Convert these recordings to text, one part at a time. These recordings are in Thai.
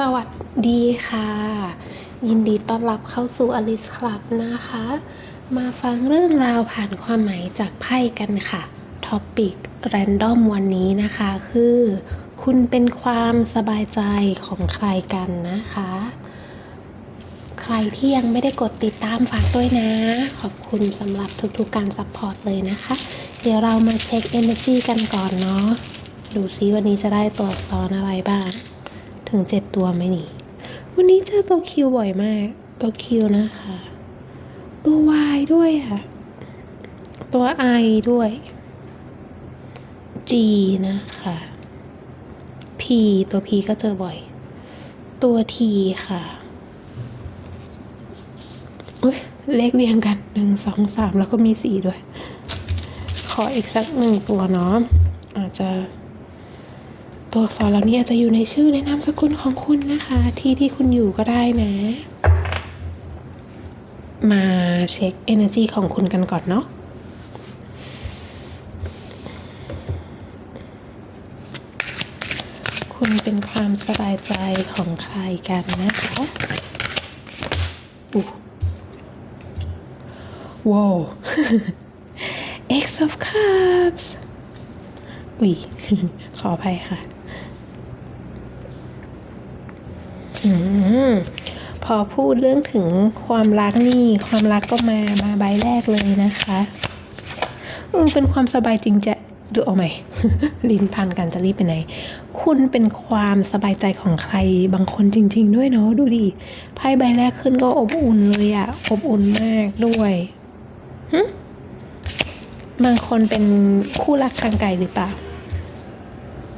สวัสดีค่ะ ยินดีต้อนรับเข้าสู่อลิสคลับนะคะ มาฟังเรื่องราวผ่านความหมายจากไพ่กันค่ะท็อปิกแรนดอมวันนี้นะคะคือ คุณเป็นความสบายใจของใครกันนะคะ ใครที่ยังไม่ได้กดติดตามฝากด้วยนะ ขอบคุณสำหรับทุกๆการซัพพอร์ตเลยนะคะ เดี๋ยวเรามาเช็ค Energy กันก่อนเนาะดูซิวันนี้จะได้ตัวอักษรอะไรบ้าง ถึงเจ็ดตัวไหมนี่ วันนี้เจอตัวคิวบ่อยมาก ตัวคิวนะคะ ตัว Y ด้วยค่ะ ตัว I ด้วย G นะคะ P ตัว P ก็เจอบ่อย ตัว T ค่ะเลขเรียงกันหนึ่งสองสามแล้วก็มีสี่ด้วย ขออีกสักหนึ่งตัวเนาะอาจจะ ตัวอักษรเหล่านี้อาจจะอยู่ในชื่อในนามสกุลของคุณนะคะ ที่ที่คุณอยู่ก็ได้นะ มาเช็ค energy ของคุณกันก่อนเนาะคุณเป็นความสบายใจของใครกันนะคะอู้ว้าว X of Cups อุ้ยขออภัยค่ะ อพอพูดเรื่องถึงความรักนี่ ความรักก็มามาใบแรกเลยนะคะอืมเป็นความสบายจริงจะดูเอาไหมลินพันกันจะรีบไปไหน คุณเป็นความสบายใจของใครบางคนจริง ๆ ด้วยเนาะดูดิไพ่ใบแรกขึ้นก็อบอุ่นเลยอะอบอุ่นมากด้วยหึบางคนเป็นคู่รักทางไกลหรือเปล่า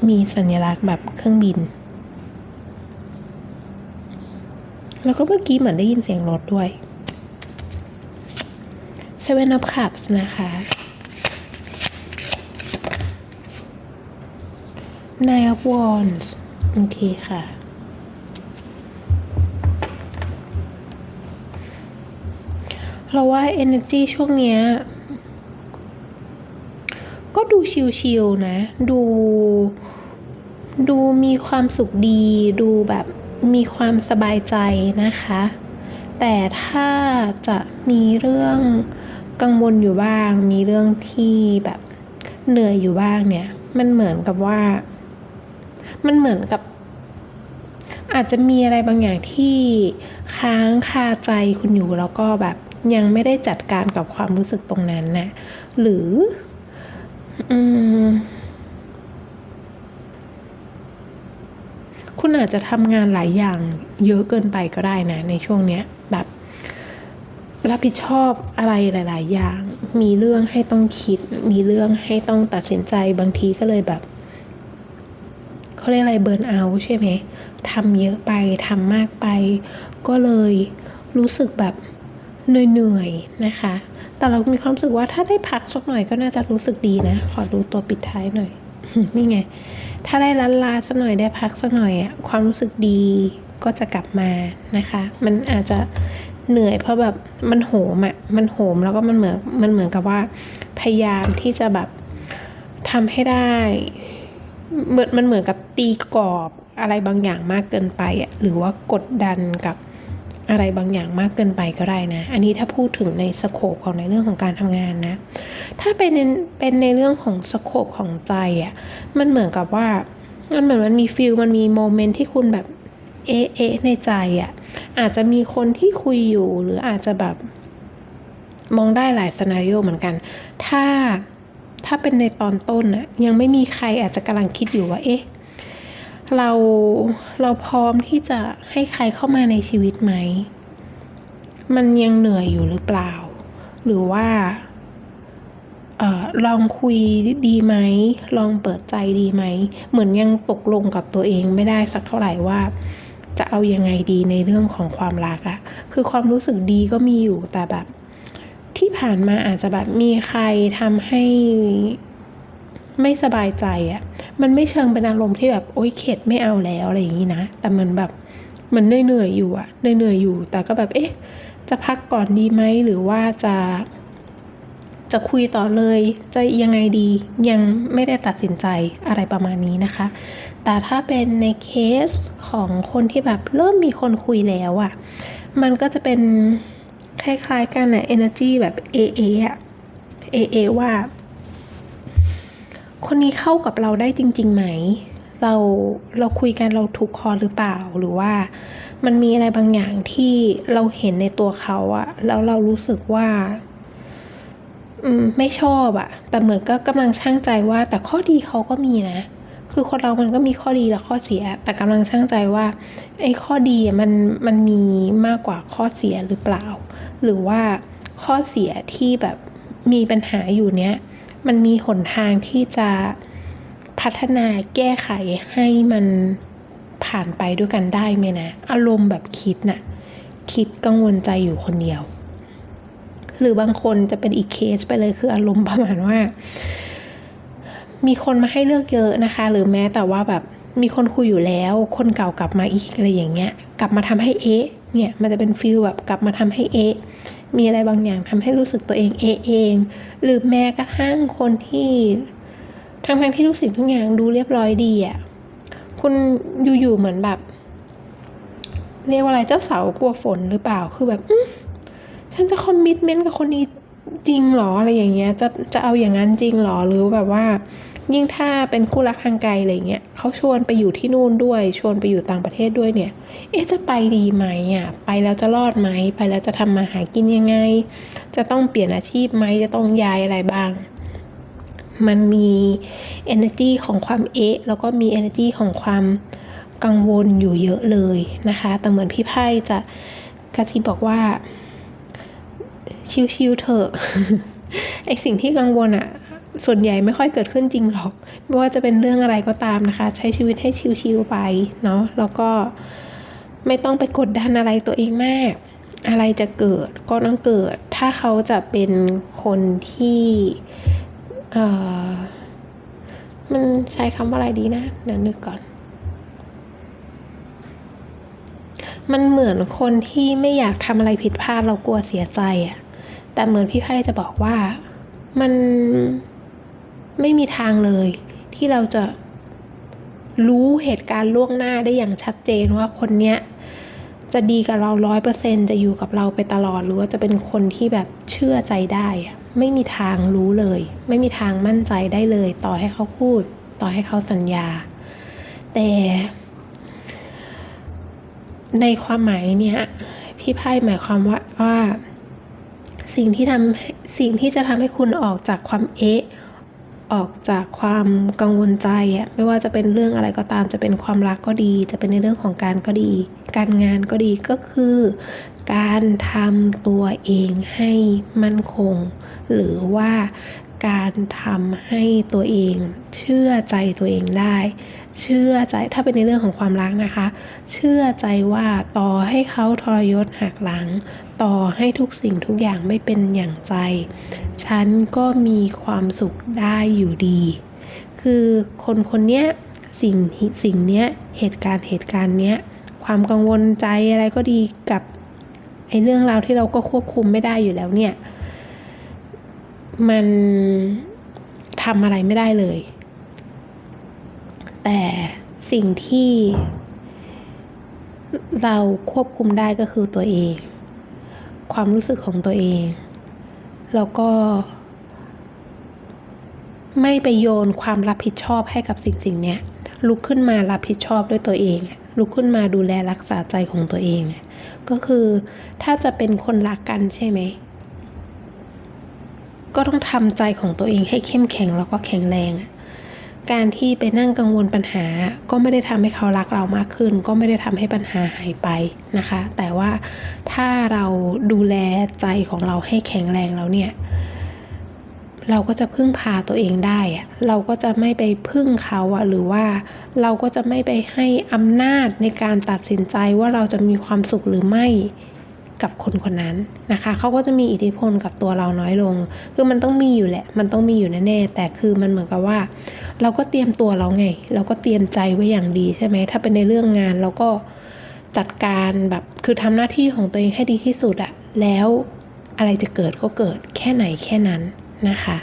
มีสัญลักษณ์แบบเครื่องบิน แล้วก็เมื่อกี้เหมือนได้ยินเสียงรถด้วย Seven of Cups นะคะ Nine of Wands โอเคค่ะ เราว่า energy ช่วงเนี้ยก็ดูชิลๆนะ ดู ดูมีความสุขดี ดูแบบ มีความสบายใจนะคะ แต่ถ้าจะมีเรื่องกังวลอยู่บ้าง มีเรื่องที่แบบเหนื่อยอยู่บ้างเนี่ย มันเหมือนกับว่า มันเหมือนกับ อาจจะมีอะไรบางอย่างที่ค้างคาใจคุณอยู่แล้วก็แบบยังไม่ได้จัดการกับความรู้สึกตรงนั้นนะ่ะหรือ อืม คุณอาจจะทำงานหลายอย่างเยอะเกินไปก็ได้นะ ในช่วงเนี้ยแบบรับผิดชอบอะไรหลาย ๆ อย่าง มีเรื่องให้ต้องคิด มีเรื่องให้ต้องตัดสินใจบางทีก็เลยแบบเขาเรียกอะไรเบิร์นเอาใช่ไหมทำเยอะไปทำมากไป ก็เลยรู้สึกแบบเหนื่อยๆนะคะ แต่เรามีความรู้สึกว่าถ้าได้พักสักหน่อยก็น่าจะรู้สึกดีนะ ขอดูตัวปิดท้ายหน่อย นี่ไง ถ้าได้ล้นลาสักหน่อยได้พักสักหน่อยอะความรู้สึกดีก็จะกลับมานะคะ มันอาจจะเหนื่อยเพราะแบบมันโหมอะมันโหมแล้วก็มันเหมือนมันเหมือนกับว่า พยายามที่จะแบบทำให้ได้เหมือนมันเหมือนกับตีกรอบอะไรบางอย่างมากเกินไปอะหรือว่ากดดันกับ อะไรบางอย่างมากเกินไปก็ได้นะ อันนี้ถ้าพูดถึงในสโคปของในเรื่องของการทำงานนะ ถ้าเป็นในเป็นในเรื่องของสโคปของใจอะ่ะ มันเหมือนกับว่า มันเหมือนมันมีฟิล มันมีโมเมนต์ที่คุณแบบเอ๊ะเอ๊ะในใจอะ่ะ อาจจะมีคนที่คุยอยู่หรืออาจจะแบบมองได้หลายสนาริโอเหมือนกัน ถ้าถ้าเป็นในตอนต้นอะยังไม่มีใครอาจจะกำลังคิดอยู่ว่า เอ๊ะ เราเราพร้อมที่จะให้ใครเข้ามาในชีวิตไหม มันยังเหนื่อยอยู่หรือเปล่า หรือว่าออลองคุยดีไหม ลองเปิดใจดีไหม เหมือนยังตกลงกับตัวเองไม่ได้สักเท่าไหร่ว่า จะเอายังไงดีในเรื่องของความรักอะคือความรู้สึกดีก็มีอยู่แต่แบบ ที่ผ่านมาอาจจะแบบมีใครทำให้ไม่สบายใจอะ่ะ มันไม่เชิงเป็นอารมณ์ที่แบบโอ๊ยเข็ดไม่เอาแล้วอะไรอย่างนี้นะ แต่มันแบบมันเหนื่อยๆอยู่อะเหนื่อยๆอยู่ แต่ก็แบบเอ๊ะ จะพักก่อนดีไหมหรือว่าจะ จะคุยต่อเลย จะยังไงดียังไม่ได้ตัดสินใจอะไรประมาณนี้นะคะ แต่ถ้าเป็นในเคสของคนที่แบบเริ่มมีคนคุยแล้วอะ่ะมันก็จะเป็นคล้ายๆกันอะ energy แบบ AA อะ AA ว่า คนนี้เข้ากับเราได้จริงๆไหม เราเราคุยกันเราถูกคอหรือเปล่าหรือว่า มันมีอะไรบางอย่างที่เราเห็นในตัวเขาอะแล้วเรารู้สึกว่าอืมไม่ชอบอะแต่เหมือนก็กำลังช่างใจว่า แต่ข้อดีเขาก็มีนะ คือคนเรามันก็มีข้อดีและข้อเสีย แต่กำลังช่างใจว่าไอ้ข้อดีมันมันมีมากกว่าข้อเสียหรือเปล่า หรือว่าข้อเสียที่แบบมีปัญหาอยู่เนี้ย มันมีหนทางที่จะพัฒนาแก้ไขให้มันผ่านไปด้วยกันได้ไหมนะ อารมณ์แบบคิดน่ะ คิดกังวลใจอยู่คนเดียว หรือบางคนจะเป็นอีกเคสไปเลยคืออารมณ์ประมาณว่า มีคนมาให้เลือกเยอะนะคะ หรือแม้แต่ว่าแบบมีคนคุยอยู่แล้ว คนเก่ากลับมาอีกอะไรอย่างเงี้ย กลับมาทำให้เอ๊ะ เนี่ย มันจะเป็นฟีลแบบกลับมาทำให้เอ๊ะ มีอะไรบางอย่างทำให้รู้สึกตัวเองเอเอง หรือแม้กระทั่งคนที่ทั้งทั้งที่ทุกสิ่งทุกอย่างดูเรียบร้อยดีอะ่ะคุณอยู่ๆเหมือนแบบ เรียกว่าอะไรเจ้าสาวกลัวฝนหรือเปล่าคือแบบฉันจะคอมมิตเมนต์กับคนนี้จริงหรออะไรอย่างเงี้ย จะจะเอาอย่างนั้นจริงหรอหรือแบบว่า ยิ่งถ้าเป็นคู่รักทางไกลอะไรเงี้ยเขาชวนไปอยู่ที่นู่นด้วย ชวนไปอยู่ต่างประเทศด้วยเนี่ย เอ๊ะจะไปดีไหมอะไปแล้วจะรอดไหม ไปแล้วจะทำมาหากินยังไง จะต้องเปลี่ยนอาชีพไหมจะต้องย้ายอะไรบ้าง มันมี energy ของความเอ๊ะแล้วก็มี energy ของความกังวลอยู่เยอะเลยนะคะ แต่เหมือนพี่ไพ่จะกระซิบบอกว่าชิวๆเถอะไอสิ่งที่กังวลอะ ส่วนใหญ่ไม่ค่อยเกิดขึ้นจริงหรอก ไม่ว่าจะเป็นเรื่องอะไรก็ตามนะคะ ใช้ชีวิตให้ชิวๆไปเนาะแล้วก็ไม่ต้องไปกดดันอะไรตัวเองมาก อะไรจะเกิดก็ต้องเกิด ถ้าเขาจะเป็นคนที่เอ่อมันใช้คำว่าอะไรดีนะเดี๋ยวนึกก่อน มันเหมือนคนที่ไม่อยากทำอะไรผิดพลาดเรากลัวเสียใจอะแต่เหมือนพี่ไพ่จะบอกว่ามัน ไม่มีทางเลย ที่เราจะรู้เหตุการณ์ล่วงหน้าได้อย่างชัดเจนว่าคนเนี้ยจะดีกับเราร้อยเปอร์เซ็นจะอยู่กับเราไปตลอด หรือว่าจะเป็นคนที่แบบเชื่อใจได้ ไม่มีทางรู้เลย ไม่มีทางมั่นใจได้เลย ต่อให้เขาพูด ต่อให้เขาสัญญา แต่ ในความหมายเนี่ยพี่ไพ่หมายความว่าว่า สิ่งที่ทำสิ่งที่จะทำให้คุณออกจากความเอ๊ะ ออกจากความกังวลใจอะไม่ว่าจะเป็นเรื่องอะไรก็ตามจะเป็นความรักก็ดี จะเป็นในเรื่องของการก็ดี การงานก็ดีก็คือ การทำตัวเองให้มั่นคง หรือว่า การทำให้ตัวเอง เชื่อใจตัวเองได้ เชื่อใจถ้าเป็นในเรื่องของความรักนะคะ เชื่อใจว่าต่อให้เขาทรยศหักหลัง ต่อให้ทุกสิ่งทุกอย่างไม่เป็นอย่างใจ ฉันก็มีความสุขได้อยู่ดี คือคนคนเนี้ยสิ่งสิ่งเนี้ยเหตุการณ์เหตุการณ์เนี้ยความกังวลใจอะไรก็ดีกับไอ้เรื่องราวที่เราก็ควบคุมไม่ได้อยู่แล้วเนี่ย มันทำอะไรไม่ได้เลย แต่สิ่งที่เราควบคุมได้ก็คือตัวเอง ความรู้สึกของตัวเอง แล้วก็ ไม่ไปโยนความรับผิดชอบให้กับสิ่งสิ่งเนี้ยลุกขึ้นมารับผิดชอบด้วยตัวเอง ลุกขึ้นมาดูแลรักษาใจของตัวเอง ก็คือถ้าจะเป็นคนรักกันใช่ไหม ก็ต้องทำใจของตัวเองให้เข้มแข็งแล้วก็แข็งแรง การที่ไปนั่งกังวลปัญหา ก็ไม่ได้ทำให้เขารักเรามากขึ้น ก็ไม่ได้ทำให้ปัญหาหายไปนะคะ แต่ว่าถ้าเราดูแลใจของเราให้แข็งแรงแล้วเนี่ยเราก็จะพึ่งพาตัวเองได้อะเราก็จะไม่ไปพึ่งเขาอะหรือว่าเราก็จะไม่ไปให้อำนาจในการตัดสินใจว่าเราจะมีความสุขหรือไม่ กับคนคนนั้นนะคะเขาก็จะมีอิทธิพลกับตัวเราน้อยลง คือมันต้องมีอยู่แหละ มันต้องมีอยู่แน่ๆแต่คือมันเหมือนกับว่า เราก็เตรียมตัวเราไง เราก็เตรียมใจไว้อย่างดีใช่ไหมถ้าเป็นในเรื่องงานเราก็จัดการแบบคือทำหน้าที่ของตัวเองให้ดีที่สุดอะแล้วอะไรจะเกิดก็เกิดแค่ไหนแค่นั้นนะคะ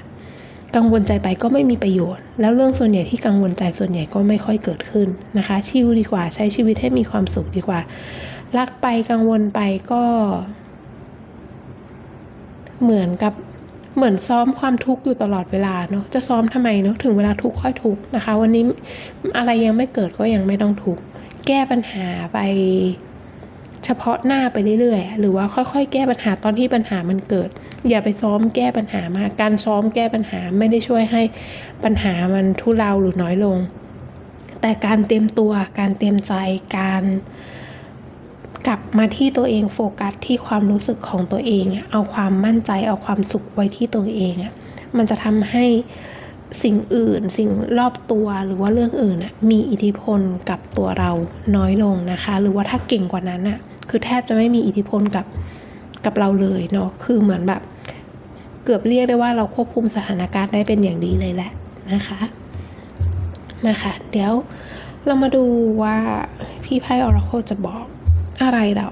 กังวลใจไปก็ไม่มีประโยชน์ แล้วเรื่องส่วนใหญ่ที่กังวลใจส่วนใหญ่ก็ไม่ค่อยเกิดขึ้นนะคะ ชิลดีกว่าใช้ชีวิตให้มีความสุขดีกว่า รักไปกังวลไปก็ เหมือนกับเหมือนซ้อมความทุกข์อยู่ตลอดเวลาเนาะจะซ้อมทำไมเนาะถึงเวลาทุกข์ค่อยทุกข์นะคะ วันนี้อะไรยังไม่เกิดก็ยังไม่ต้องทุกข์แก้ปัญหาไปเฉพาะหน้าไปเรื่อยๆ หรือว่าค่อยๆ แก้ปัญหาตอนที่ปัญหามันเกิด อย่าไปซ้อมแก้ปัญหามากการซ้อมแก้ปัญหาไม่ได้ช่วยให้ปัญหามันทุเลาหรือน้อยลง แต่การเตรียมตัวการเตรียมใจการ กลับมาที่ตัวเองโฟกัสที่ความรู้สึกของตัวเอง เอาความมั่นใจเอาความสุขไว้ที่ตัวเองอะมันจะทำให้สิ่งอื่นสิ่งรอบตัวหรือว่าเรื่องอื่นอะมีอิทธิพลกับตัวเราน้อยลงนะคะ หรือว่าถ้าเก่งกว่านั้นอะคือแทบจะไม่มีอิทธิพลกับกับเราเลยเนาะคือเหมือนแบบ เกือบเรียกได้ว่าเราควบคุมสถานการณ์ได้เป็นอย่างดีเลยแหละนะคะมาค่ะเดี๋ยวเรามาดูว่าพี่ไพ่ออราโคจะบอก อะไรเรา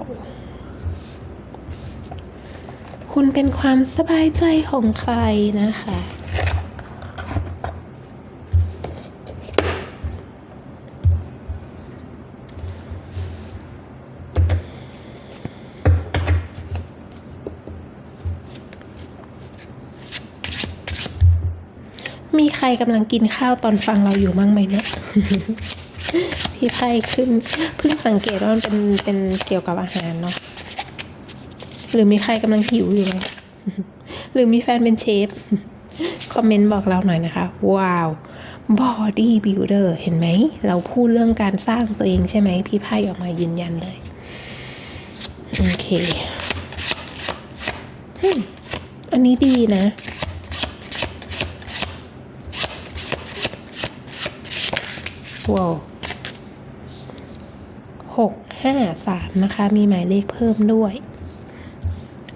คุณเป็นความสบายใจของใครนะคะ มีใครกำลังกินข้าวตอนฟังเราอยู่บ้างไหมเนี่ย พี่ไพ่ขึ้นเพิ่งสังเกตว่ามันเป็นเป็นเกี่ยวกับอาหารเนาะหรือมีใครกำลังหิวอยู่ไหมหรือมีแฟนเป็นเชฟคอมเมนต์บอกเราหน่อยนะคะ ว้าว body builder เห็นไหม เราพูดเรื่องการสร้างตัวเองใช่ไหม พี่ไพ่ออกมายืนยันเลย โอเค อันนี้ดีนะ ว้าว หกห้าสามนะคะ มีหมายเลขเพิ่มด้วย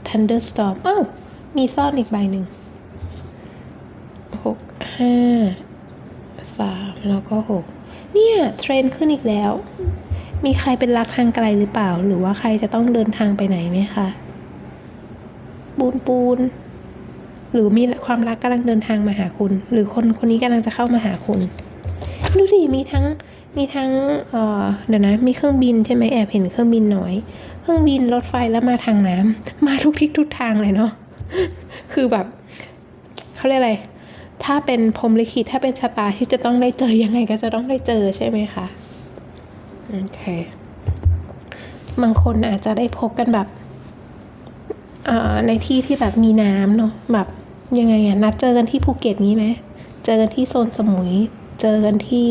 Thunderstorm อ้าว มีซ่อนอีกใบหนึ่งหกห้าสามแล้วก็หกเนี่ย เทรนด์ขึ้นอีกแล้ว มีใครเป็นรักทางไกลหรือเปล่า หรือว่าใครจะต้องเดินทางไปไหนไหมคะ ปูนปูน หรือมีความรักกำลังเดินทางมาหาคุณ หรือคนคนนี้กำลังจะเข้ามาหาคุณ ดูสิมีทั้ง มีทั้งเอ่อเดี๋ยวนะ มีเครื่องบินใช่ไหมแอบเห็นเครื่องบินน้อย เครื่องบินรถไฟแล้วมาทางน้ำมาทุกทิศทุกทางเลยเนาะ คือแบบเขาเรียกอะไร ถ้าเป็นพรมลิขิตถ้าเป็นชะตาที่จะต้องได้เจอยังไงก็จะต้องได้เจอใช่ไหมคะ โอเค บางคนอาจจะได้พบกันแบบในที่ที่แบบมีน้ำเนาะแบบยังไงอะนัดเจอกันที่ภูเก็ตนี้ไหม เจอกันที่โซนสมุย เจอกันที่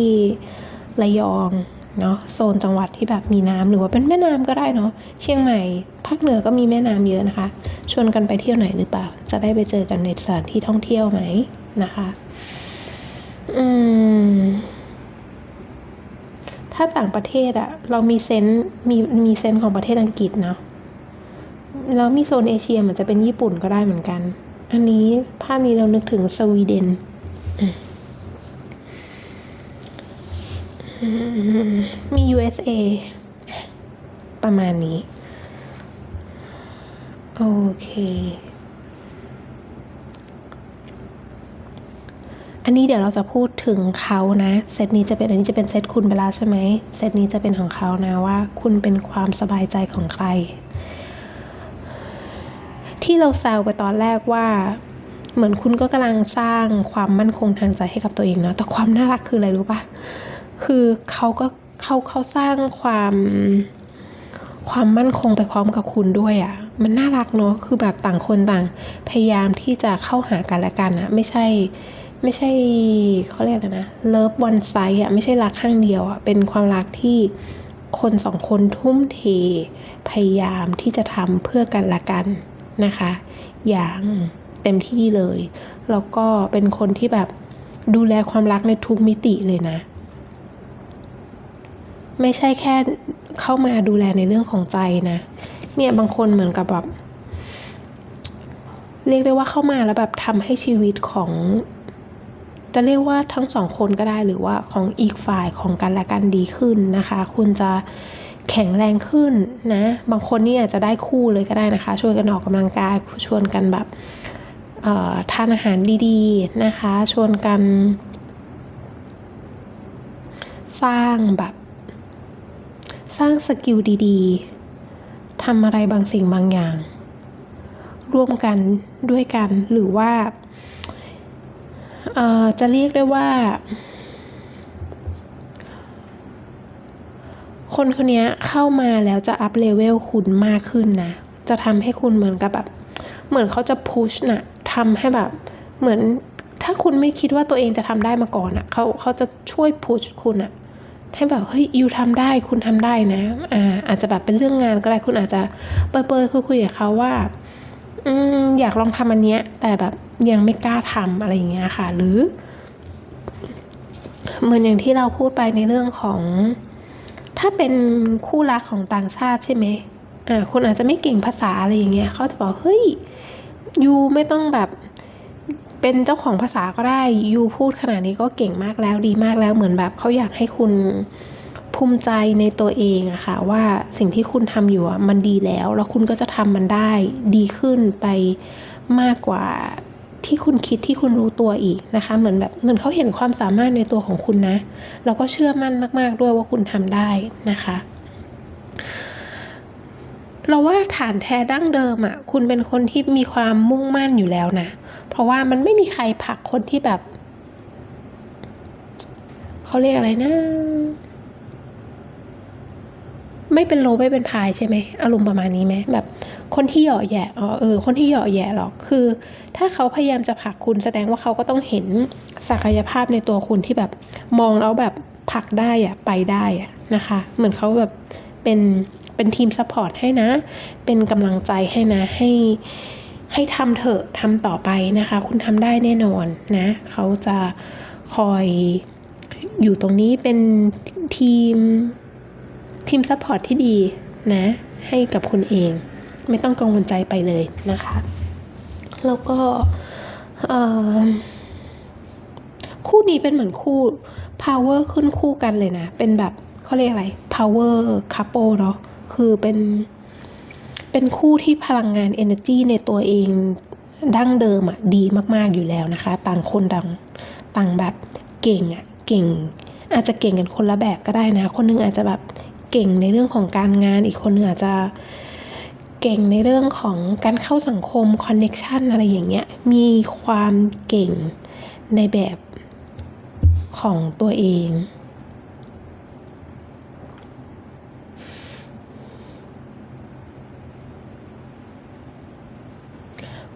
ระยองเนาะโซนจังหวัดที่แบบมีน้ำหรือว่าเป็นแม่น้ำก็ได้เนาะเชียงใหม่ภาคเหนือก็มีแม่น้ำเยอะนะคะ ชวนกันไปเที่ยวไหนหรือเปล่า จะได้ไปเจอกันในสถานที่ท่องเที่ยวไหมนะคะอืมถ้าต่างประเทศอะเรามีเซนส์มีมีเซนส์ของประเทศอังกฤษเนาะแล้วมีโซนเอเชียเหมือนจะเป็นญี่ปุ่นก็ได้เหมือนกัน อันนี้ภาพนี้เรานึกถึงสวีเดน มี USA ประมาณนี้ โอเค อันนี้เดี๋ยวเราจะพูดถึงเขานะ เซตนี้จะเป็นอันนี้จะเป็นเซตคุณไปแล้วใช่ไหม เซตนี้จะเป็นของเขานะว่า คุณเป็นความสบายใจของใคร ที่เราแซวไปตอนแรกว่าเหมือนคุณก็กำลังสร้างความมั่นคงทางใจให้กับตัวเองเนาะแต่ความน่ารักคืออะไรรู้ปะ คือเขาก็เขาเขาสร้างความความมั่นคงไปพร้อมกับคุณด้วยอะ่ะ มันน่ารักเนาะ คือแบบต่างคนต่าง พยายามที่จะเข้าหากันและกันอะไม่ใช่ ไม่ใช่เขาเรียกอะไรนะเลิฟวันไซด์อะไม่ใช่รักข้างเดียวอะเป็นความรักที่คนสองคนทุ่มเท พยายามที่จะทำเพื่อกันและกันนะคะ อย่างเต็มที่เลย แล้วก็เป็นคนที่แบบดูแลความรักในทุกมิติเลยนะ ไม่ใช่แค่เข้ามาดูแลในเรื่องของใจนะ เนี่ยบางคนเหมือนกับแบบเรียกได้ว่าเข้ามาแล้วแบบทำให้ชีวิตของ จะเรียกว่าทั้งสองคนก็ได้หรือว่าของอีกฝ่ายของกันและกันดีขึ้นนะคะ คุณจะแข็งแรงขึ้นนะ บางคนนี่อาจจะได้คู่เลยก็ได้นะคะ ช่วยกันออกกำลังกายชวนกันแบบทานอาหารดีๆนะคะ ชวนกัน สร้างแบบ สร้างสกิลดีๆทำอะไรบางสิ่งบางอย่าง ร่วมกันด้วยกันหรือว่าจะเรียกได้ว่า คนคนนี้เข้ามาแล้วจะอัพเลเวลคุณมากขึ้นนะ จะทำให้คุณเหมือนกับแบบ เหมือนเขาจะพุชนะทำให้แบบ เหมือนถ้าคุณไม่คิดว่าตัวเองจะทำได้มาก่อนอะ่ะเขาเขาจะช่วยพุชคุณอะ่ะ ให้แบบเฮ้ยยูทำได้คุณทำได้นะอ่าอาจจะแบบเป็นเรื่องงานก็ได้คุณอาจจะเปรยๆคุยๆกับเขาว่าอืมอยากลองทำอันเนี้ย แต่แบบยังไม่กล้าทำอะไรอย่างเงี้ยค่ะ หรือเหมือนอย่างที่เราพูดไปในเรื่องของ ถ้าเป็นคู่รักของต่างชาติใช่ไหมอ่าคุณอาจจะไม่เก่งภาษาอะไรอย่างเงี้ยเขาจะบอกเฮ้ยยูไม่ต้องแบบ เป็นเจ้าของภาษาก็ได้ยูพูดขนาดนี้ก็เก่งมากแล้วดีมากแล้วเหมือนแบบเขาอยากให้คุณภูมิใจในตัวเองอะค่ะว่าสิ่งที่คุณทำอยู่มันดีแล้ว แล้วคุณก็จะทำมันได้ดีขึ้นไปมากกว่าที่คุณคิดที่คุณรู้ตัวอีกนะคะ เหมือนแบบเหมือนเขาเห็นความสามารถในตัวของคุณนะแล้วก็เชื่อมั่นมาก ๆ ด้วยว่าคุณทำได้นะคะ เราว่าฐานแท้ดั้งเดิมอะ่ะคุณเป็นคนที่มีความมุ่งมั่นอยู่แล้วนะ เพราะว่ามันไม่มีใครผลักคนที่แบบเขาเรียกอะไรนะ ไม่เป็นโลไม่เป็นพายใช่ไหมอารมณ์ประมาณนี้ไหมแบบ คนที่เหยาะแย่อ๋อเออคนที่เหยาะแย่หรอกคือ ถ้าเขาพยายามจะผลักคุณแสดงว่าเขาก็ต้องเห็นศักยภาพในตัวคุณที่แบบมองแล้วแบบผลักได้อะไปได้อะนะคะ เหมือนเขาแบบเป็นเป็นทีมซัพพอร์ตให้นะ เป็นกำลังใจให้นะให้ ให้ทำเถอะทำต่อไปนะคะ คุณทำได้แน่นอนนะเขาจะคอยอยู่ตรงนี้เป็นทีมทีมซัพพอร์ตที่ดีนะ ให้กับคุณเอง ไม่ต้องกังวลใจไปเลยนะคะ แล้วก็คู่นี้เป็นเหมือนคู่ power ขึ้นคู่กันเลยนะ เป็นแบบเขาเรียกอะไร power couple เนาะคือเป็น เป็นคู่ที่พลังงาน energy ในตัวเองดั้งเดิมอะดีมากๆอยู่แล้วนะคะ ต่างคนต่างต่างแบบเก่งอะเก่ง อาจจะเก่งกันคนละแบบก็ได้นะ คนนึงอาจจะแบบเก่งในเรื่องของการงานอีกคนนึงอาจจะเก่งในเรื่องของการเข้าสังคมคอนเน็ชันอะไรอย่างเงี้ยมีความเก่งในแบบของตัวเอง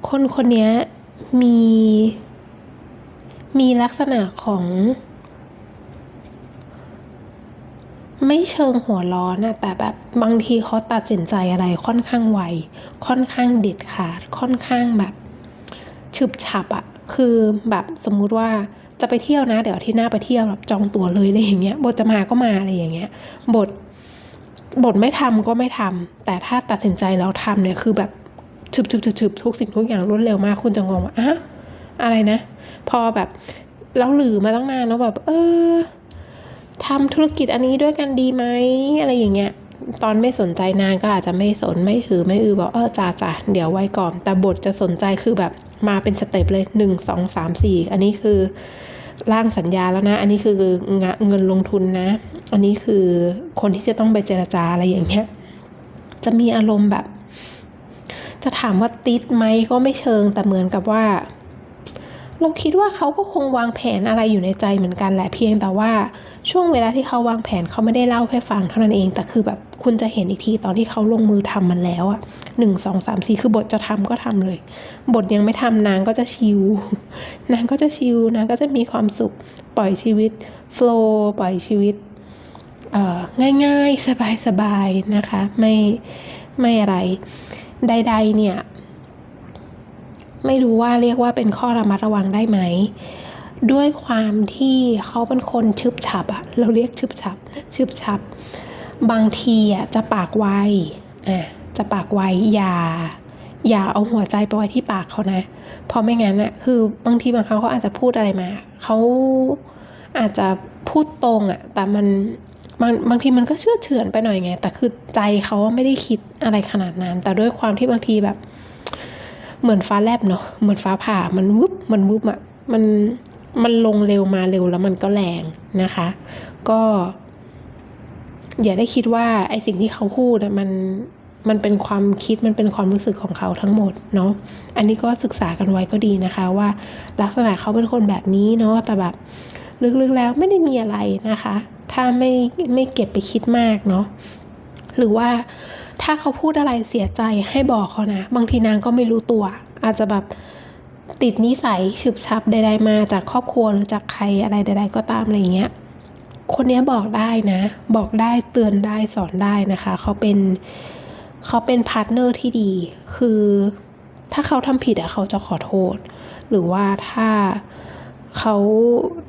คนคนนี้มี มีลักษณะของ ไม่เชิงหัวร้อนนะแต่แบบบางทีเขาตัดสินใจอะไรค่อนข้างไว ค่อนข้างเด็ดขาด ค่อนข้างแบบฉึบฉับอะคือแบบสมมุติว่าจะไปเที่ยวนะ เดี๋ยวที่หน้าไปเที่ยวแบบจองตั๋วเลยอะไรอย่างเงี้ยบทจะมาก็มาอะไรอย่างเงี้ยบทบทไม่ทำก็ไม่ทำแต่ถ้าตัดสินใจแล้วทำเนี่ยคือแบบ ฉึบฉึบฉึบฉึบทุกสิ่งทุกอย่างรวดเร็วมากคุณจะงงว่าอะอะไรนะ พอแบบเราหลือมาตั้งนานแล้วแบบ เออทำธุรกิจอันนี้ด้วยกันดีไหมอะไรอย่างเงี้ยตอนไม่สนใจนานก็อาจจะไม่สนไม่ถือไม่อือบอกเออจ่าจ่าเดี๋ยวไว้ก่อน แต่บทจะสนใจคือแบบมาเป็นสเต็ปเลยหนึ่งสองสามสี่อันนี้คือร่างสัญญาแล้วนะ อันนี้คือเงินลงทุนนะ อันนี้คือคนที่จะต้องไปเจรจาอะไรอย่างเงี้ยจะมีอารมณ์แบบ จะถามว่าติดไหมก็ไม่เชิงแต่เหมือนกับว่า เราคิดว่าเขาก็คงวางแผนอะไรอยู่ในใจเหมือนกันแหละเพียงแต่ว่าช่วงเวลาที่เขาวางแผนเขาไม่ได้เล่าให้ฟังเท่านั้นเอง แต่คือแบบคุณจะเห็นอีกทีตอนที่เขาลงมือทำมันแล้วอะหนึ่งสองสามสี่คือบทจะทำก็ทำเลย บทยังไม่ทำนางก็จะชิลนางก็จะชิลนางก็จะมีความสุขปล่อยชีวิตโฟล์ปล่อยชีวิตง่ายๆ สบายๆ นะคะ ไม่ ไม่อะไร ใด ๆ เนี่ย ไม่รู้ว่าเรียกว่าเป็นข้อระมัดระวังได้ไหม ด้วยความที่เขาเป็นคนชึบฉับอะเราเรียกชึบฉับชึบฉับ บางทีอะจะปากไวอะจะปากไวอย่าอย่าเอาหัวใจไปไว้ที่ปากเขานะ เพราะไม่งั้นอะคือบางทีบางครั้งเขาอาจจะพูดอะไรมา เขาอาจจะพูดตรงอะแต่มัน บางบางทีมันก็เชื่อเฉือนไปหน่อยไง แต่คือใจเขาไม่ได้คิดอะไรขนาดนั้น แต่ด้วยความที่บางทีแบบ เหมือนฟ้าแลบเนาะเหมือนฟ้าผ่ามันวุบมันวุบอะมันมันลงเร็วมาเร็วแล้วมันก็แรงนะคะ ก็ อย่าได้คิดว่าไอสิ่งที่เขาพูดมันมันเป็นความคิดมันเป็นความรู้สึกของเขาทั้งหมดเนาะ อันนี้ก็ศึกษากันไว้ก็ดีนะคะ ว่าลักษณะเขาเป็นคนแบบนี้เนาะแต่แบบลึกๆแล้วไม่ได้มีอะไรนะคะ ถ้าไม่ไม่เก็บไปคิดมากเนาะหรือว่าถ้าเขาพูดอะไรเสียใจให้บอกเขานะ บางทีนางก็ไม่รู้ตัว อาจจะแบบติดนิสัยฉึบชับใดๆมาจากครอบครัวหรือจากใครอะไรใด ๆ ก็ตามอะไรเงี้ย คนนี้บอกได้นะ บอกได้เตือนได้สอนได้นะคะ เขาเป็นเขาเป็นพาร์ทเนอร์ที่ดี คือถ้าเขาทำผิดอะเขาจะขอโทษ หรือว่าถ้าเขา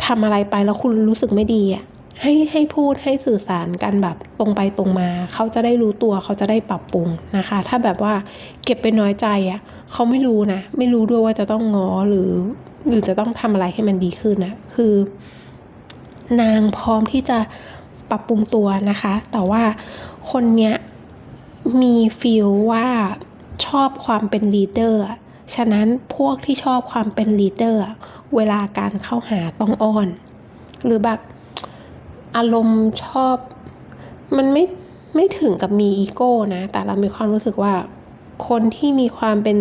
ทำอะไรไปแล้วคุณรู้สึกไม่ดีอะ ให้ให้พูดให้สื่อสารกันแบบตรงไปตรงมา เขาจะได้รู้ตัวเขาจะได้ปรับปรุงนะคะ ถ้าแบบว่าเก็บไปน้อยใจอะ่ะเขาไม่รู้นะ ไม่รู้ด้วยว่าจะต้องงอหรือ หรือจะต้องทำอะไรให้มันดีขึ้นนะคือ นางพร้อมที่จะปรับปรุงตัวนะคะ แต่ว่าคนเนี้ยมีฟีลว่าชอบความเป็นลีดเดอร์ฉะนั้นพวกที่ชอบความเป็นลีดเดอร์เวลาการเข้าหาต้องอ้อน หรือแบบ อารมณ์ชอบ มันไม่ไม่ถึงกับมีอีโก้นะ แต่เรามีความรู้สึกว่า คนที่มีความเป็น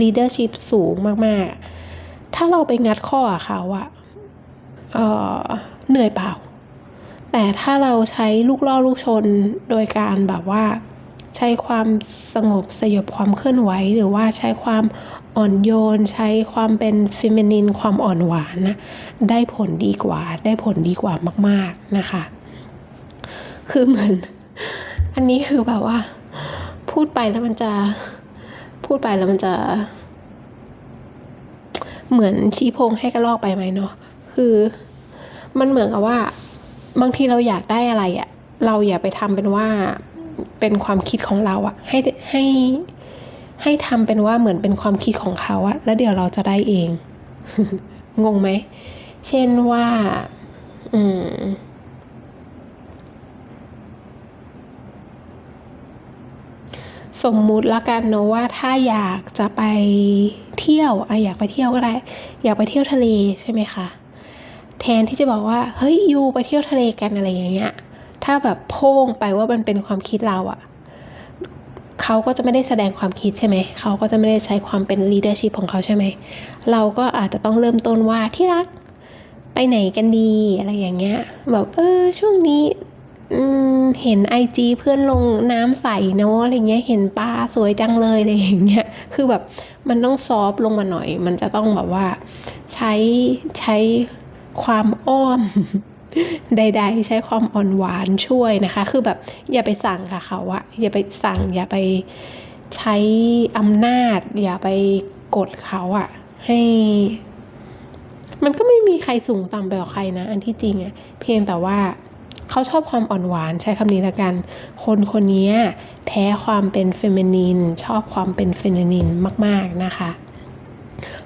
leadership สูงมาก ๆ ถ้าเราไปงัดข้อเขาอะเออเหนื่อยเปล่า แต่ถ้าเราใช้ลูกล่อลูกชนโดยการแบบว่า ใช้ความสงบสยบความเคลื่อนไหว หรือว่าใช้ความ อ่อนโยน ใช้ความเป็นฟิเมนินความอ่อนหวานนะได้ผลดีกว่า ได้ผลดีกว่ามาก ๆนะคะ คือเหมือน อันนี้คือแบบว่า พูดไปแล้วมันจะ พูดไปแล้วมันจะ เหมือนชี้พงให้กระลอกไปไหมเนาะคือมันเหมือนกับว่า บางทีเราอยากได้อะไรอะเราอย่าไปทำเป็นว่าเป็นความคิดของเราอะให้ให้ ให้ทำเป็นว่าเหมือนเป็นความคิดของเขาอะแล้วเดี๋ยวเราจะได้เอง งงไหม เช่นว่า อืมสมมุติละกันเนอะว่าถ้าอยากจะไปเที่ยวอะอยากไปเที่ยวก็ได้ อยากไปเที่ยวทะเลใช่ไหมคะแทนที่จะบอกว่าเฮ้ยยูไปเที่ยวทะเลกันอะไรอย่างเงี้ย ถ้าแบบโพ่งไปว่ามันเป็นความคิดเราอะ เขาก็จะไม่ได้แสดงความคิดใช่ไหม เขาก็จะไม่ได้ใช้ความเป็น leadership ของเขาใช่ไหม เราก็อาจจะต้องเริ่มต้นว่าที่รักไปไหนกันดีอะไรอย่างเงี้ย แบบเออช่วงนี้เห็นไอจีเพื่อนลงน้ำใสเนาะอะไรเงี้ย เห็นปลาสวยจังเลยอะไรอย่างเงี้ย คือแบบมันต้องซอฟต์ลงมาหน่อย มันจะต้องแบบว่าใช้ใช้ความอ้อม ใด ๆ ใช้ความอ่อนหวานช่วยนะคะ คือแบบอย่าไปสั่งกับเขาอะอย่าไปสั่ง อย่าไปใช้อำนาจ อย่าไปกดเขาอะให้ มันก็ไม่มีใครสูงต่ำไปกว่าใครนะ อันที่จริงอะเพียงแต่ว่าเขาชอบความอ่อนหวานใช้คำนี้ละกัน คนคนนี้แพ้ความเป็นเฟมินิน ชอบความเป็นเฟมินินมาก ๆนะคะ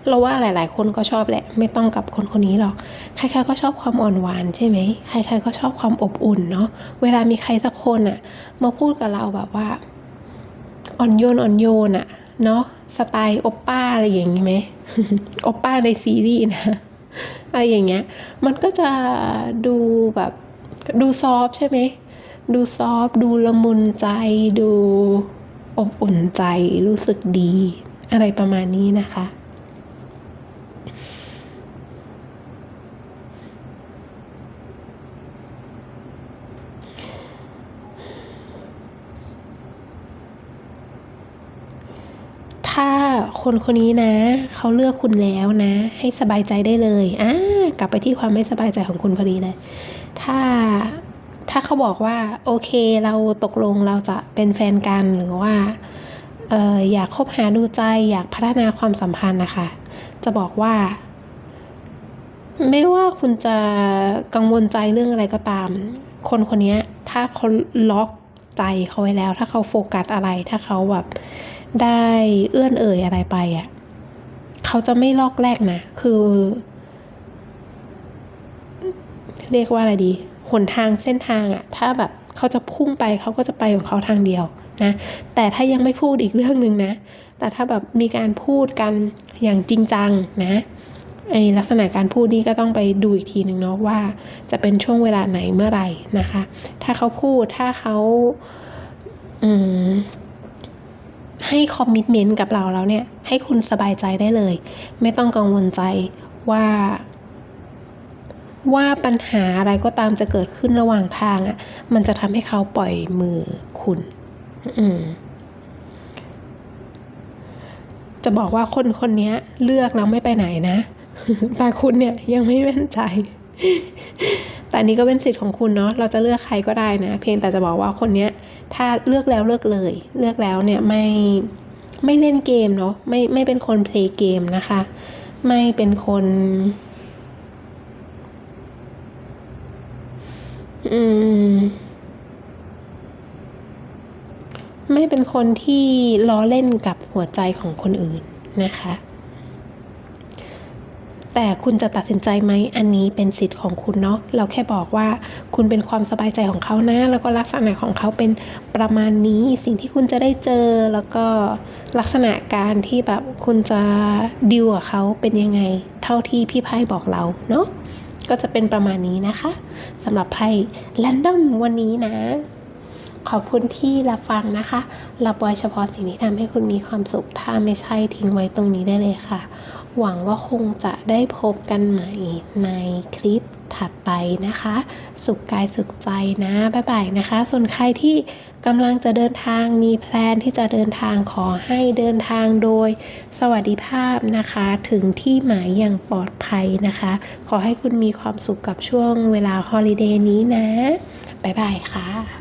เราว่าหลาย ๆ คนก็ชอบแหละ ไม่ต้องกับคนคนนี้หรอก ใคร ๆ ก็ชอบความอ่อนหวานใช่ไหมใคร ๆ ก็ชอบความอบอุ่นเนาะ เวลามีใครสักคนอะมาพูดกับเราแบบว่าอ่อนโยนอ่อนโยนอะเนาะสไตล์โอปป้าอะไรอย่างนี้ไหมโอปป้าในซีรีส์นะอะไรอย่างเงี้ย มันก็จะดูแบบดูซอฟใช่ไหม ดูซอฟดูละมุนใจ ดูอบอุ่นใจ รู้สึกดี อะไรประมาณนี้นะคะ ถ้าคนคนนี้นะ เขาเลือกคุณแล้วนะ ให้สบายใจได้เลยอ่ากลับไปที่ความไม่สบายใจของคุณพอดีเลย ถ้าถ้าเขาบอกว่า โอเคเราตกลงเราจะเป็นแฟนกันหรือว่าเอออยากคบหาดูใจอยากพัฒนาความสัมพันธ์นะคะ จะบอกว่า ไม่ว่าคุณจะกังวลใจเรื่องอะไรก็ตาม คนคนนี้ถ้าเขาล็อกใจเขาไว้แล้ว ถ้าเขาโฟกัสอะไร ถ้าเขาแบบ ได้เอื้อนเอ่ยอะไรไปอะ่ะเขาจะไม่ลอกแรกนะ คือ เรียกว่าอะไรดี หนทางเส้นทางอะ่ะ ถ้าแบบเขาจะพุ่งไปเขาก็จะไปของเขาทางเดียวนะ แต่ถ้ายังไม่พูดอีกเรื่องหนึ่งนะ แต่ถ้าแบบมีการพูดกันอย่างจริงจังนะไอลักษณะการพูดนี่ก็ต้องไปดูอีกทีหนึ่งเนาะว่า จะเป็นช่วงเวลาไหนเมื่อไหร่นะคะ ถ้าเขาพูดถ้าเขาอืม ให้คอมมิชเมนต์กับเราแล้วเนี่ย ให้คุณสบายใจได้เลย ไม่ต้องกังวลใจว่า ว่าปัญหาอะไรก็ตามจะเกิดขึ้นระหว่างทางอะ่ะ มันจะทำให้เขาปล่อยมือคุณ อืมจะบอกว่าคนคนนี้เลือกแล้วไม่ไปไหนนะ แต่คุณเนี่ยยังไม่มั่นใจ แต่อันนี้ก็เป็นสิทธิ์ของคุณเนาะเราจะเลือกใครก็ได้นะ เพียงแต่จะบอกว่าคนเนี้ยถ้าเลือกแล้วเลือกเลย เลือกแล้วเนี่ยไม่ไม่เล่นเกมเนาะไม่ไม่เป็นคนเพลย์เกมนะคะ ไม่เป็นคน อืมไม่เป็นคนที่ล้อเล่นกับหัวใจของคนอื่นนะคะ แต่คุณจะตัดสินใจไหมอันนี้เป็นสิทธิ์ของคุณเนาะเราแค่บอกว่าคุณเป็นความสบายใจของเขานะ แล้วก็ลักษณะของเขาเป็นประมาณนี้สิ่งที่คุณจะได้เจอแล้วก็ลักษณะการที่แบบคุณจะดิวกับเขาเป็นยังไง เท่าที่พี่ไพ่บอกเราเนาะก็จะเป็นประมาณนี้นะคะสำหรับไพ่แรนดอมวันนี้นะขอบคุณที่รับฟังนะคะรับไว้เฉพาะสิ่งที่ทำให้คุณมีความสุข ถ้าไม่ใช่ทิ้งไว้ตรงนี้ได้เลยค่ะ หวังว่าคงจะได้พบกันใหม่ในคลิปถัดไปนะคะ สุขกายสุขใจนะบ๊ายบายนะคะ ส่วนใครที่กำลังจะเดินทางมีแพลนที่จะเดินทางขอให้เดินทางโดย สวัสดิภาพนะคะ ถึงที่หมายอย่างปลอดภัยนะคะ ขอให้คุณมีความสุขกับช่วงเวลาฮอลิเดย์นี้นะบ๊ายบายค่ะ